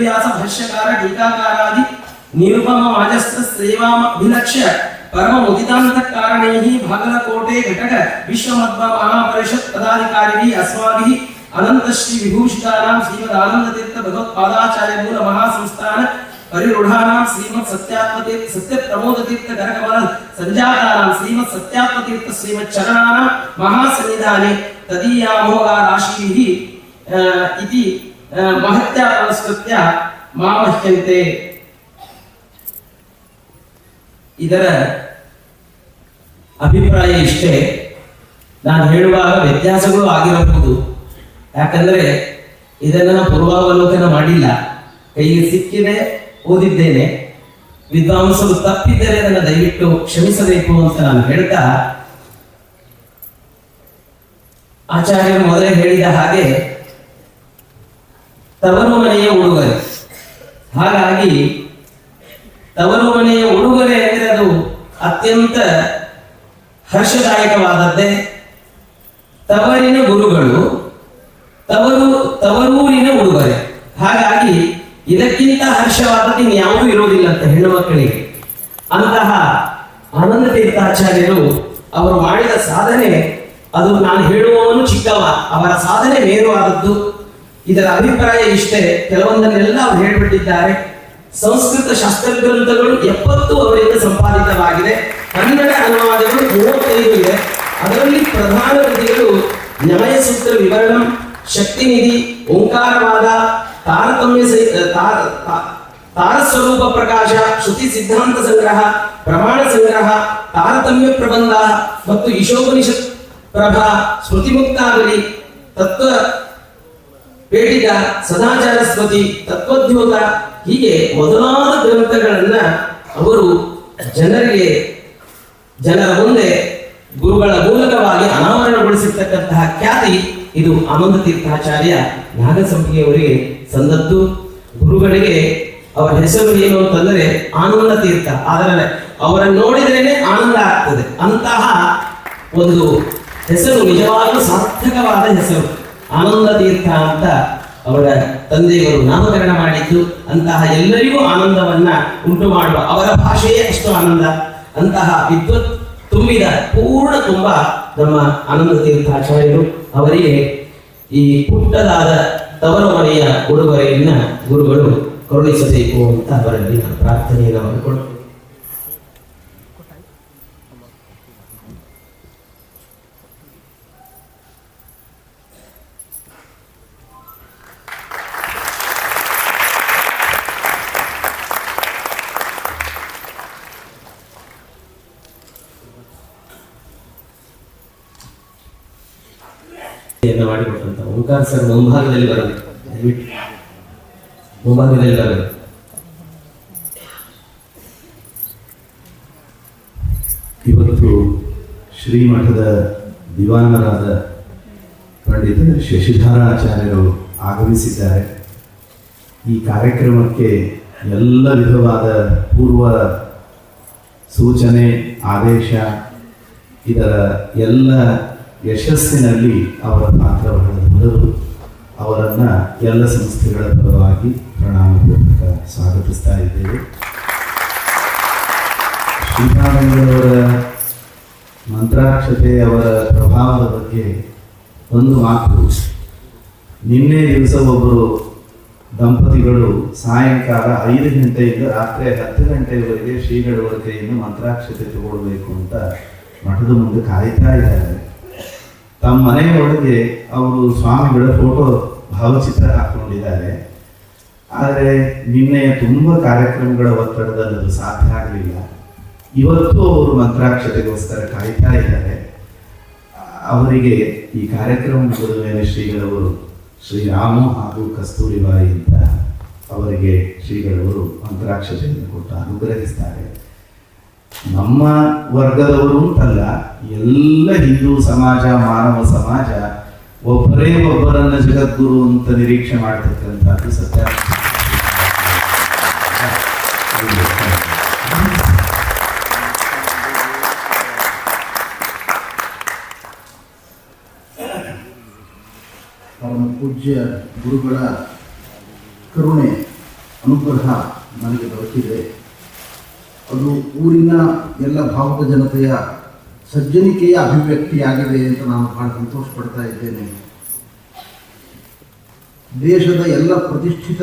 व्यास भाष्यकार टीकाकारादि निरुपम वाजस्य सेवामभिलक्ष्य परम उदितांत कारणैः भागलकोटे घटक विश्वमध्व महापरिषत् पदाधिकारिभिः अस्माभिः अनंत श्री विभूषितानां श्रीमद् आनंद तीर्थ भगवत् पादाचार्य मूल महासंस्थान परिरुढ़ानां श्रीमत् सत्यात्मते सत्य प्रमोद तीर्थ करकमल संजातानां श्रीमत् सत्यात्मतीर्थ श्रीमत् चरणानां महासन्निधाने तदीयामोगा राशिः इति ಮಹತ್ಯ ಪುರಸ್ಕೃತ್ಯ ಮಾಮಹ್ಯಂತೆ ಇದರ ಅಭಿಪ್ರಾಯ ಇಷ್ಟೇ. ನಾನು ಹೇಳುವಾಗ ವ್ಯತ್ಯಾಸಗಳು ಆಗಿರಬಹುದು. ಯಾಕಂದ್ರೆ ಇದನ್ನ ನಾನು ಪೂರ್ವಾವಲೋಕನ ಮಾಡಿಲ್ಲ. ಕೈಗೆ ಸಿಕ್ಕಿದೆ, ಓದಿದ್ದೇನೆ. ವಿದ್ವಾಂಸರು ತಪ್ಪಿದ್ದರೆ ಅದನ್ನು ದಯವಿಟ್ಟು ಕ್ಷಮಿಸಬೇಕು ಅಂತ ನಾನು ಹೇಳ್ತಾ, ಆಚಾರ್ಯರು ಮೊದಲೇ ಹೇಳಿದ ಹಾಗೆ ತವರು ಮನೆಯ ಉಡುಗೊರೆ. ಹಾಗಾಗಿ ತವರು ಮನೆಯ ಉಡುಗೊರೆ ಅಂದರೆ ಅದು ಅತ್ಯಂತ ಹರ್ಷದಾಯಕವಾದದ್ದೇ. ತವರಿನ ಗುರುಗಳು, ತವರು, ತವರೂರಿನ ಉಡುಗೊರೆ. ಹಾಗಾಗಿ ಇದಕ್ಕಿಂತ ಹರ್ಷವಾದದ್ದು ಇನ್ಯಾವುದೂ ಇರುವುದಿಲ್ಲ ಅಂತ ಹೆಣ್ಣು ಮಕ್ಕಳಿಗೆ. ಅಂತಹ ಆನಂದ ತೀರ್ಥಾಚಾರ್ಯರು ಅವರು ಮಾಡಿದ ಸಾಧನೆ, ಅದು ನಾನು ಹೇಳುವವನು ಚಿಕ್ಕವ, ಅವರ ಸಾಧನೆ ಮೇರುವಾದದ್ದು ಇದರ ಅಭಿಪ್ರಾಯ ಇಷ್ಟೇ. ಕೆಲವೊಂದನ್ನೆಲ್ಲ ಅವರು ಹೇಳ್ಬಿಟ್ಟಿದ್ದಾರೆ. ಸಂಸ್ಕೃತ ಶಾಸ್ತ್ರ ಗ್ರಂಥಗಳು ಎಪ್ಪತ್ತು ಅವರಿಂದ ಸಂಪಾದಿತವಾಗಿದೆ. ಕನ್ನಡ ಅನುವಾದಗಳು ಮೂವತ್ತೈದು ಇದೆ. ಅದರಲ್ಲಿ ಪ್ರಧಾನ ಕೃತಿಗಳು ನ್ಯಾಯ ಸೂತ್ರ ವಿವರಣಂ ಶಕ್ತಿನಿಧಿ ಓಂಕಾರವಾದ, ತಾರತಮ್ಯ ತಾರ ತಾರಸ್ವರೂಪ ಪ್ರಕಾಶ, ಶ್ರುತಿ ಸಿದ್ಧಾಂತ ಸಂಗ್ರಹ, ಪ್ರಮಾಣ ಸಂಗ್ರಹ, ತಾರತಮ್ಯ ಪ್ರಬಂಧ ಮತ್ತು ಇಶೋಪನಿಷತ್ ಪ್ರಭಾ ಸ್ಮೃತಿ ಮುಕ್ತಾವಲಿ ತತ್ವ ಪೇಟಿಗ ಸದಾಚಾರ ಸ್ಮೃತಿ ತತ್ವದ್ಯೋತ ಹೀಗೆ ಮೊದಲಾದ ಗ್ರಂಥಗಳನ್ನ ಅವರು ಜನರಿಗೆ ಜನರ ಮುಂದೆ ಗುರುಗಳ ಮೂಲಕವಾಗಿ ಅನಾವರಣಗೊಳಿಸಿರ್ತಕ್ಕಂತಹ ಖ್ಯಾತಿ ಇದು ಆನಂದ ತೀರ್ಥಾಚಾರ್ಯ ನಾಗಸಂಪಿಗೆಯವರಿಗೆ ಸಂದದ್ದು ಗುರುಗಳಿಗೆ ಅವರ ಹೆಸರು ಏನು ಅಂತಂದ್ರೆ ಆನಂದ ತೀರ್ಥ. ಆದರೆ ಅವರನ್ನು ನೋಡಿದ್ರೇನೆ ಆನಂದ ಆಗ್ತದೆ. ಅಂತಹ ಒಂದು ಹೆಸರು ನಿಜವಾಗಲೂ ಸಾರ್ಥಕವಾದ ಹೆಸರು. ಆನಂದ ತೀರ್ಥ ಅಂತ ಅವರ ತಂದೆಯವರು ನಾಮಕರಣ ಮಾಡಿದ್ದು, ಅಂತಹ ಎಲ್ಲರಿಗೂ ಆನಂದವನ್ನ ಉಂಟು ಮಾಡುವ ಅವರ ಭಾಷೆಯೇ ಅಷ್ಟು ಆನಂದ. ಅಂತಹ ವಿದ್ವತ್ ತುಂಬಿದ ಪೂರ್ಣ ತುಂಬ ನಮ್ಮ ಆನಂದ ತೀರ್ಥಾಚಾರ್ಯರು ಅವರಿಗೆ ಈ ಪುಟ್ಟದಾದ ತವರ ಮನೆಯ ಉಡುಗೊರೆಯನ್ನ ಗುರುಗಳು ಕರುಣಿಸಬೇಕು ಅಂತ ಅವರಲ್ಲಿ ನಾನು ಪ್ರಾರ್ಥನೆಯನ್ನು ಮಾಡಿಕೊಡ್ತೇನೆ ಯನ್ನು ಮಾಡಿಕೊಟ್ಟಂತ ಓಂಕಾರ ಸರ್ ಮುಂಭಾಗದಲ್ಲಿ ಬರಲಿ. ಮುಂಭಾಗದಲ್ಲಿ ಬರಬೇಕು ಇವತ್ತು ಶ್ರೀಮಠದ ದಿವಾನರಾದ ಪಂಡಿತ ಶಶಿಧರಾಚಾರ್ಯರು ಆಗಮಿಸಿದ್ದಾರೆ. ಈ ಕಾರ್ಯಕ್ರಮಕ್ಕೆ ಎಲ್ಲ ವಿಧವಾದ ಪೂರ್ವ ಸೂಚನೆ, ಆದೇಶ, ಇದರ ಎಲ್ಲ ಯಶಸ್ಸಿನಲ್ಲಿ ಅವರ ಪಾತ್ರ ಬಹಳ ಅವರನ್ನು ಎಲ್ಲ ಸಂಸ್ಥೆಗಳ ಪರವಾಗಿ ಪ್ರಣಾಮಪೂರ್ವಕ ಸ್ವಾಗತಿಸ್ತಾ ಇದ್ದೇವೆ. ಶ್ರೀರಾಮಯ್ಯವರ ಮಂತ್ರಾಕ್ಷತೆ ಅವರ ಪ್ರಭಾವದ ಬಗ್ಗೆ ಒಂದು ಮಾತು. ನಿನ್ನೆ ದಿವಸ ಒಬ್ಬರು ದಂಪತಿಗಳು ಸಾಯಂಕಾಲ ಐದು ಗಂಟೆಯಿಂದ ರಾತ್ರಿ ಹತ್ತು ಗಂಟೆಯವರೆಗೆ ಶ್ರೀಗಳವರ ಕೈಯಿಂದ ಮಂತ್ರಾಕ್ಷತೆ ತಗೊಳ್ಬೇಕು ಅಂತ ಮಠದ ಮುಂದೆ ಕಾಯ್ತಾ ಇದ್ದಾರೆ. ತಮ್ಮ ಮನೆಯೊಳಗೆ ಅವರು ಸ್ವಾಮಿಗಳ ಫೋಟೋ ಭಾವಚಿತ್ರ ಹಾಕೊಂಡಿದ್ದಾರೆ ಆದರೆ ನಿನ್ನೆಯ ತುಂಬ ಕಾರ್ಯಕ್ರಮಗಳ ಒತ್ತಡದಲ್ಲಿ ಅದು ಸಾಧ್ಯ ಆಗಲಿಲ್ಲ. ಇವತ್ತು ಅವರು ಮಂತ್ರಾಕ್ಷತೆಗೋಸ್ಕರ ಕಾಯ್ತಾ ಇದ್ದಾರೆ. ಅವರಿಗೆ ಈ ಕಾರ್ಯಕ್ರಮ ಮುಗಿದ ಮೇಲೆ ಶ್ರೀಗಳವರು ಶ್ರೀರಾಮು ಹಾಗೂ ಕಸ್ತೂರಿಬಾಯಿ ಅಂತ ಅವರಿಗೆ ಶ್ರೀಗಳವರು ಮಂತ್ರಾಕ್ಷತೆಯನ್ನು ಕೊಟ್ಟು ಅನುಗ್ರಹಿಸ್ತಾರೆ. ನಮ್ಮ ವರ್ಗದವರು ಅಂತಲ್ಲ, ಎಲ್ಲ ಹಿಂದೂ ಸಮಾಜ, ಮಾನವ ಸಮಾಜ, ಒಬ್ಬರೇ ಒಬ್ಬರನ್ನ ಜಗದ್ಗುರು ಅಂತ ನಿರೀಕ್ಷೆ ಮಾಡ್ತಕ್ಕಂಥದ್ದು ಸತ್ಯ. ಪರಮ ಪೂಜ್ಯ ಗುರುಗಳ ಕರುಣೆ, ಅನುಗ್ರಹ ನನಗೆ ದೊರಕಿದೆ. ಅದು ಊರಿನ ಎಲ್ಲ ಭಾವದ ಜನತೆಯ ಸಜ್ಜನಿಕೆಯ ಅಭಿವ್ಯಕ್ತಿಯಾಗಿದೆ ಅಂತ ನಾನು ಬಹಳ ಸಂತೋಷ ಪಡ್ತಾ ಇದ್ದೇನೆ. ದೇಶದ ಎಲ್ಲ ಪ್ರತಿಷ್ಠಿತ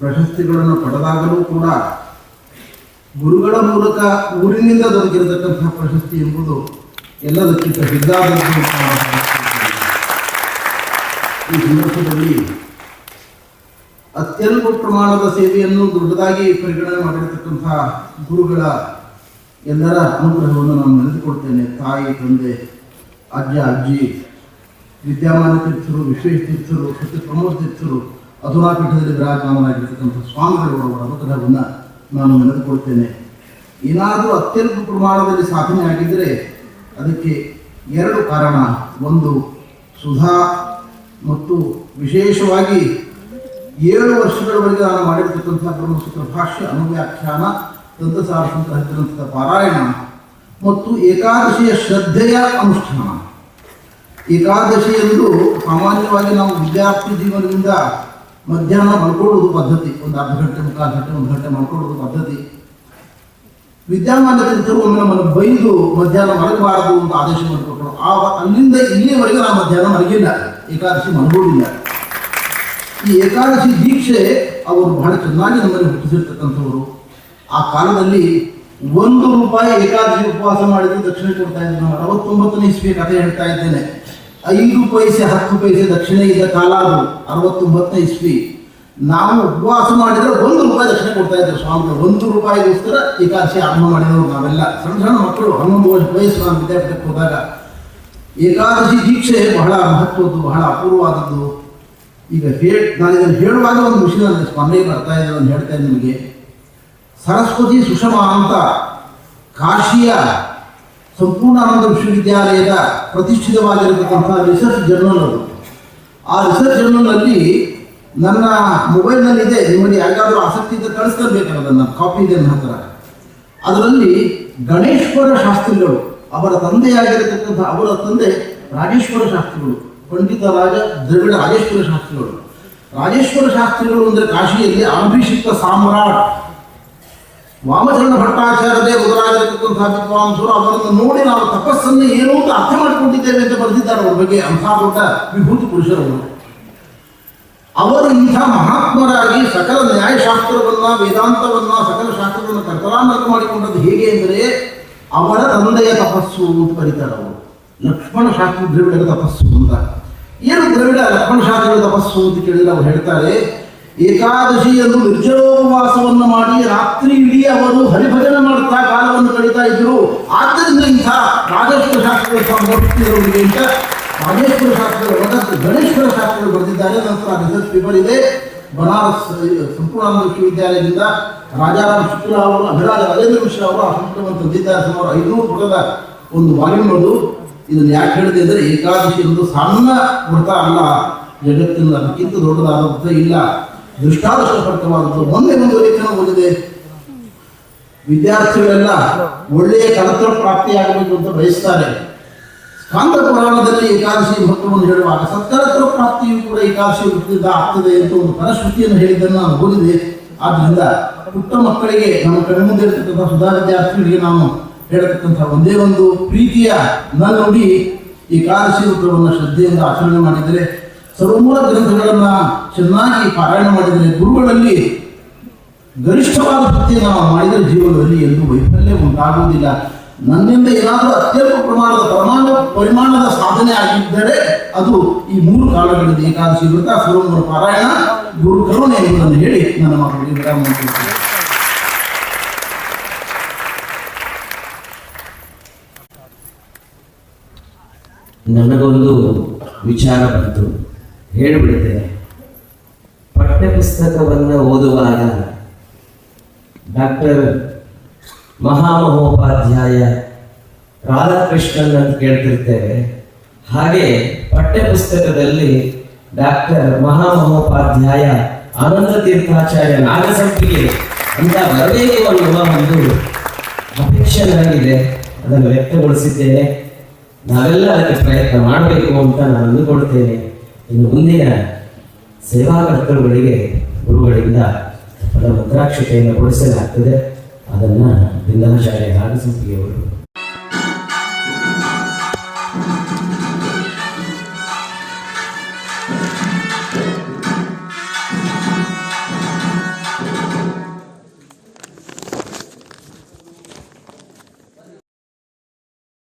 ಪ್ರಶಸ್ತಿಗಳನ್ನು ಪಡೆದಾಗಲೂ ಕೂಡ ಗುರುಗಳ ಮೂಲಕ ಊರಿನಿಂದ ದೊರಕಿರತಕ್ಕಂತಹ ಪ್ರಶಸ್ತಿ ಎಂಬುದು ಎಲ್ಲದಕ್ಕಿಂತ ಹಿದ್ದಾದದ್ದು ಅಂತ ಈ ಸಂದರ್ಭದಲ್ಲಿ ಅತ್ಯಲ್ಪ ಪ್ರಮಾಣದ ಸೇವೆಯನ್ನು ದೊಡ್ಡದಾಗಿ ಪರಿಗಣನೆ ಮಾಡಿರತಕ್ಕಂತಹ ಗುರುಗಳ ಎಲ್ಲರ ಅನುಗ್ರಹವನ್ನು ನಾನು ನೆನೆದುಕೊಡ್ತೇನೆ ತಾಯಿ, ತಂದೆ, ಅಜ್ಜ, ಅಜ್ಜಿ, ವಿದ್ಯಾಮಾನ ತೀರ್ಥರು, ವಿಶ್ವೇಶ ತೀರ್ಥರು, ಸತ್ಯ ಪ್ರಮೋದ್ ತೀರ್ಥರು ಅಧುನಾ ಪೀಠದಲ್ಲಿ ವಿರಾಜಮಾನರಾಗಿರ್ತಕ್ಕಂಥ ಸ್ವಾಮಿಗಳು ಅವರ ಅನುಗ್ರಹವನ್ನು ನಾನು ನೆನೆದುಕೊಳ್ತೇನೆ ಏನಾದರೂ ಅತ್ಯಲ್ಪ ಪ್ರಮಾಣದಲ್ಲಿ ಸಾಧನೆ ಆಗಿದ್ದರೆ ಅದಕ್ಕೆ ಎರಡು ಕಾರಣ. ಒಂದು, ಸುಧಾ ಮತ್ತು ವಿಶೇಷವಾಗಿ ಏಳು ವರ್ಷಗಳವರೆಗೆ ನಾನು ಮಾಡಿರ್ತಕ್ಕಂಥ ಬ್ರಹ್ಮಸೂತ್ರ ಭಾಷ್ಯ, ಅನುವ್ಯಾಖ್ಯಾನ ಸಂಗ್ರಹ ಗ್ರಂಥದ ಪಾರಾಯಣ, ಮತ್ತು ಏಕಾದಶಿಯ ಶ್ರದ್ಧೆಯ ಅನುಷ್ಠಾನ. ಏಕಾದಶಿ ಎಂದು ಸಾಮಾನ್ಯವಾಗಿ ನಾವು ವಿದ್ಯಾರ್ಥಿ ಜೀವನದಿಂದ ಮಧ್ಯಾಹ್ನ ಮಲ್ಕೊಳ್ಳೋದು ಪದ್ಧತಿ, ಒಂದು ಅರ್ಧ ಗಂಟೆ ಮುಕ್ಕಾಲು ಗಂಟೆ, ಒಂದು ಗಂಟೆ ಮಲ್ಕೊಳ್ಳೋದು ಪದ್ಧತಿ. ವಿದ್ಯಾಮಾನ್ಯ ತೀರ್ಥರು ಒಮ್ಮೆ ನಮ್ಮನ್ನು ಬೈದು ಮಧ್ಯಾಹ್ನ ಮಲಗಬಾರದು ಅಂತ ಆದೇಶ ಮಾಡಿಕೊಟ್ಟರು. ಆ ಅಲ್ಲಿಂದ ಇಲ್ಲಿಯವರೆಗೆ ನಾವು ಮಧ್ಯಾಹ್ನ ಮಲಗಿಲ್ಲ, ಏಕಾದಶಿ ಮಲಗೋದಿಲ್ಲ ಈ ಏಕಾದಶಿ ದೀಕ್ಷೆ ಅವರು ಬಹಳ ಚೆನ್ನಾಗಿ ನಮ್ಮಲ್ಲಿ ಹುಟ್ಟಿಸಿರ್ತಕ್ಕಂಥವರು. ಆ ಕಾಲದಲ್ಲಿ ಒಂದು ರೂಪಾಯಿ ಏಕಾದಶಿ ಉಪವಾಸ ಮಾಡಿದ್ರೆ ದಕ್ಷಿಣೆ ಕೊಡ್ತಾ ಇದ್ದರು ನಾನು ಅರವತ್ತೊಂಬತ್ತನೇ ಇಸ್ವಿ ಕಥೆ ಹೇಳ್ತಾ ಇದ್ದೇನೆ. ಐದು ಪೈಸೆ, ಹತ್ತು ಪೈಸೆ ದಕ್ಷಿಣ ಇದ್ದ ಕಾಲ ಅದು, ಅರವತ್ತೊಂಬತ್ತನೇ ಇಸ್ವಿ. ನಾವು ಉಪವಾಸ ಮಾಡಿದರೆ ಒಂದು ರೂಪಾಯಿ ದಕ್ಷಿಣೆ ಕೊಡ್ತಾ ಇದ್ದರು ಸ್ವಾಮಿಗಳು. ಒಂದು ರೂಪಾಯಿಗೋಸ್ಕರ ಏಕಾದಶಿ ಆರಂಭ ಮಾಡಿದವರು ನಾವೆಲ್ಲ. ಸಣ್ಣ ಸಣ್ಣ ಮಕ್ಕಳು, ಹನ್ನೊಂದು ವರ್ಷ ವಯಸ್ಸು ನಾನು ವಿದ್ಯಾಪೀಠಕ್ಕೆ ಹೋದಾಗ. ಏಕಾದಶಿ ದೀಕ್ಷೆ ಬಹಳ ಮಹತ್ವದ್ದು, ಬಹಳ ಅಪೂರ್ವವಾದದ್ದು. ಈಗ ಹೇಳಿ ನಾನು ಇದನ್ನು ಹೇಳುವಾಗ ಒಂದು ವಿಷಯ ನನಗೆ ಸ್ಮರಣೆಗೆ ಬರ್ತಾ ಇದೆ ನಾನು ಹೇಳ್ತೇನೆ ನಿಮಗೆ. ಸರಸ್ವತಿ ಸುಷಮಾ ಅಂತ ಕಾಶಿಯ ಸಂಪೂರ್ಣಾನಂದ ವಿಶ್ವವಿದ್ಯಾಲಯದ ಪ್ರತಿಷ್ಠಿತವಾಗಿರತಕ್ಕಂಥ ರಿಸರ್ಚ್ ಜರ್ನಲ್ ಅದು. ಆ ರಿಸರ್ಚ್ ಜರ್ನಲ್ನಲ್ಲಿ ನನ್ನ ಮೊಬೈಲ್ನಲ್ಲಿದೆ ನಿಮಗೆ ಯಾರಿಗಾದರೂ ಆಸಕ್ತಿ ಇದ್ದರೆ ಕಳಿಸ್ಕೊಳ್ಬೇಕಲ್ಲ ನನ್ನ ಕಾಪಿ ಇದೆ ನನ್ನ ಹತ್ರ. ಅದರಲ್ಲಿ ಗಣೇಶ್ವರ ಶಾಸ್ತ್ರಿಗಳು, ಅವರ ತಂದೆಯಾಗಿರತಕ್ಕಂಥ ಅವರ ತಂದೆ ರಾಜೇಶ್ವರ ಶಾಸ್ತ್ರಿಗಳು. ಪಂಡಿತ ರಾಜ ದ್ರವಿಡ ರಾಜೇಶ್ವರ ಶಾಸ್ತ್ರಿಗಳು ರಾಜೇಶ್ವರ ಶಾಸ್ತ್ರಿಗಳು ಅಂದರೆ ಕಾಶಿಯಲ್ಲಿ ಅಭಿಷಿಕ್ತ ಸಾಮ್ರಾಟ್. ವಾಮಚರಣ ಭಟ್ಟಾಚಾರ್ಯದೇ ಉದರಾಗಿರತಕ್ಕಂತಹ ವಿದ್ವಾಂಸರು ಅವರನ್ನು ನೋಡಿ ನಾವು ತಪಸ್ಸನ್ನು ಏನು ಅಂತ ಅರ್ಥ ಮಾಡಿಕೊಂಡಿದ್ದೇವೆ ಅಂತ ಬರೆದಿದ್ದಾರೆ. ಅವ್ರ ಬಗ್ಗೆ ಅಂಥ ದೊಡ್ಡ ವಿಭೂತಿ ಪುರುಷರವರು ಅವರು. ಇಂಥ ಮಹಾತ್ಮರಾಗಿ ಸಕಲ ನ್ಯಾಯಶಾಸ್ತ್ರವನ್ನ, ವೇದಾಂತವನ್ನ, ಸಕಲ ಶಾಸ್ತ್ರವನ್ನು ಕರ್ತಲಾಮರ್ಗ ಮಾಡಿಕೊಂಡದ್ದು ಹೇಗೆ ಅಂದರೆ ಅವರ ತಂದೆಯ ತಪಸ್ಸು ಅಂತ ಕರೀತಾರೆ ಅವರು. ಲಕ್ಷ್ಮಣ ಶಾಸ್ತ್ರ ದ್ರವಿಡರ ತಪಸ್ಸು ಅಂತ. ಏನು ದ್ರವಿಡ ಲಕ್ಷ್ಮಣ ಶಾಸ್ತ್ರದ ತಪಸ್ಸು ಅಂತ ಕೇಳಿದ್ರೆ ಅವರು ಹೇಳ್ತಾರೆ ಏಕಾದಶಿಯನ್ನು ನಿರ್ಜಲೋಪವಾಸವನ್ನು ಮಾಡಿ ರಾತ್ರಿ ಇಡೀ ಅವರು ಹರಿಭಜನೆ ಮಾಡುತ್ತಾ ಕಾಲವನ್ನು ಕಳೀತಾ ಇದ್ರು ಆದ್ದರಿಂದ ಇಂಥ ರಾಜೇಶ್ವರ ಶಾಸ್ತ್ರ ಸಂಭವಿಸಿದವರಿಗೆ ಅಂತ ರಾಜೇಶ್ವರ ಶಾಸ್ತ್ರ ಗಣೇಶ್ವರ ಶಾಸ್ತ್ರಗಳು ಬರೆದಿದ್ದಾರೆ. ನಂತರ ರಿಸರ್ಚ್ ಪೇಪರ್ ಇದೆ. ಬನಾರಸ್ ಸಂಪೂರ್ಣ ವಿಶ್ವವಿದ್ಯಾಲಯದಿಂದ ರಾಜಾರಾಮ್ ಶುಕ್ಲಾ ಅವರು, ಅಭಿರಾಜ ರಾಜೇಂದ್ರ ಮಿಶ್ರಾ ಅವರು ಆ ಸಂಪುಟವನ್ನು ತಂದಿದ್ದಾರೆ. ಸುಮಾರು ಐನೂರು ಪುಟದ ಒಂದು ವಾಲ್ಯೂಮ್ ಅದು ಇದನ್ನು ಯಾಕೆ ಹೇಳಿದೆ ಅಂದರೆ ಏಕಾದಶಿ ಒಂದು ಸಣ್ಣ ವ್ರತ ಅಲ್ಲ. ಜಗತ್ತಿನ ಅದಕ್ಕಿಂತ ದೊಡ್ಡದಾದ ವ್ರತ ಇಲ್ಲ. ದೃಷ್ಟಾದೃಷ್ಟಪಟ್ಟವಾದದ್ದು ಒಂದು ಲೇಖನ ಓದಿದೆ ವಿದ್ಯಾರ್ಥಿಗಳೆಲ್ಲ ಒಳ್ಳೆಯ ಕಲತ್ರ ಪ್ರಾಪ್ತಿಯಾಗಬೇಕು ಅಂತ ಬಯಸ್ತಾರೆ. ಸ್ಕಾಂದ ಪುರಾಣದಲ್ಲಿ ಏಕಾದಶಿ ಭಕ್ತವನ್ನು ಹೇಳುವಾಗ ಸತ್ಕರತ್ರ ಪ್ರಾಪ್ತಿಯು ಕೂಡ ಏಕಾದಶಿ ವೃತ್ತಿಯಿಂದ ಆಗ್ತದೆ ಅಂತ ಒಂದು ಫಲಶ್ರುತಿಯನ್ನು ಹೇಳಿದ್ದನ್ನು ನಾನು ಓದಿದೆ. ಆದ್ದರಿಂದ ಪುಟ್ಟ ಮಕ್ಕಳಿಗೆ ನಮ್ಮ ಕಣ್ಮುಂದಿರತಕ್ಕಂಥ ಸುಧಾ ವಿದ್ಯಾರ್ಥಿಗಳಿಗೆ ನಾನು ಹೇಳತಕ್ಕಂಥ ಒಂದೇ ಒಂದು ಪ್ರೀತಿಯ ನೋಡಿ ಈ ಕಾಲಶಿ ಉತ್ತರವನ್ನು ಶ್ರದ್ಧೆಯಿಂದ ಆಚರಣೆ ಮಾಡಿದರೆ, ಸರ್ವಮೂಲ ಗ್ರಂಥಗಳನ್ನು ಚೆನ್ನಾಗಿ ಪಾರಾಯಣ ಮಾಡಿದರೆ, ಗುರುಗಳಲ್ಲಿ ಗರಿಷ್ಠವಾದ ಭಕ್ತಿಯನ್ನು ನಾವು ಮಾಡಿದರೆ ಜೀವನದಲ್ಲಿ ಎಂದು ವೈಫಲ್ಯ ಉಂಟಾಗುವುದಿಲ್ಲ. ನನ್ನಿಂದ ಏನಾದರೂ ಅತ್ಯಲ್ಪ ಪ್ರಮಾಣದ ಪ್ರಮಾಣ ಪರಿಮಾಣದ ಸಾಧನೆ ಆಗಿದ್ದರೆ ಅದು ಈ ಮೂರು ಕಾಲಗಳಲ್ಲಿ ಏಕಾದಶಿ ವ್ರತ, ಸರ್ವಮೂಲ ಪಾರಾಯಣ, ಗುರು ಕರುಣೆ ಎಂಬುದನ್ನು ಹೇಳಿ ನನ್ನ ಮಕ್ಕಳಿಗೆ ವಿರಾಮ ನನಗೊಂದು ವಿಚಾರ ಬಂತು. ಹೇಳಿಬಿಡ್ತೇನೆ ಪಠ್ಯಪುಸ್ತಕವನ್ನು ಓದುವಾಗ ಡಾಕ್ಟರ್ ಮಹಾಮಹೋಪಾಧ್ಯಾಯ ರಾಧಾಕೃಷ್ಣನ್ ಅಂತ ಕೇಳ್ತಿರ್ತೇವೆ. ಹಾಗೆ ಪಠ್ಯಪುಸ್ತಕದಲ್ಲಿ ಡಾಕ್ಟರ್ ಮಹಾಮಹೋಪಾಧ್ಯಾಯ ಆನಂದ ತೀರ್ಥಾಚಾರ್ಯ ನಾಗಸಂಪಿಗೆ ಅಂತ ಬರಬೇಕು ಅನ್ನುವ ಒಂದು ಅಪೇಕ್ಷೆ ನನಗಿದೆ ಅದನ್ನು ವ್ಯಕ್ತಗೊಳಿಸಿದ್ದೇನೆ. ನಾವೆಲ್ಲ ಅದಕ್ಕೆ ಪ್ರಯತ್ನ ಮಾಡಬೇಕು ಅಂತ ನಾನು ಅಂದುಕೊಳ್ತೇನೆ. ಇನ್ನು ಮುಂದಿನ ಸೇವಾ ಕರ್ತೃಗಳಿಗೆ ಗುರು ಗುರುಗಳಿಂದ ಫಲ ಮಂತ್ರಾಕ್ಷತೆಯನ್ನು ಕೊಡಿಸಲಾಗ್ತದೆ. ಅದನ್ನ ಬಿಂದನಾಚಾರ್ಯ ನಾಗಸಂಪಿಗೆಯವರು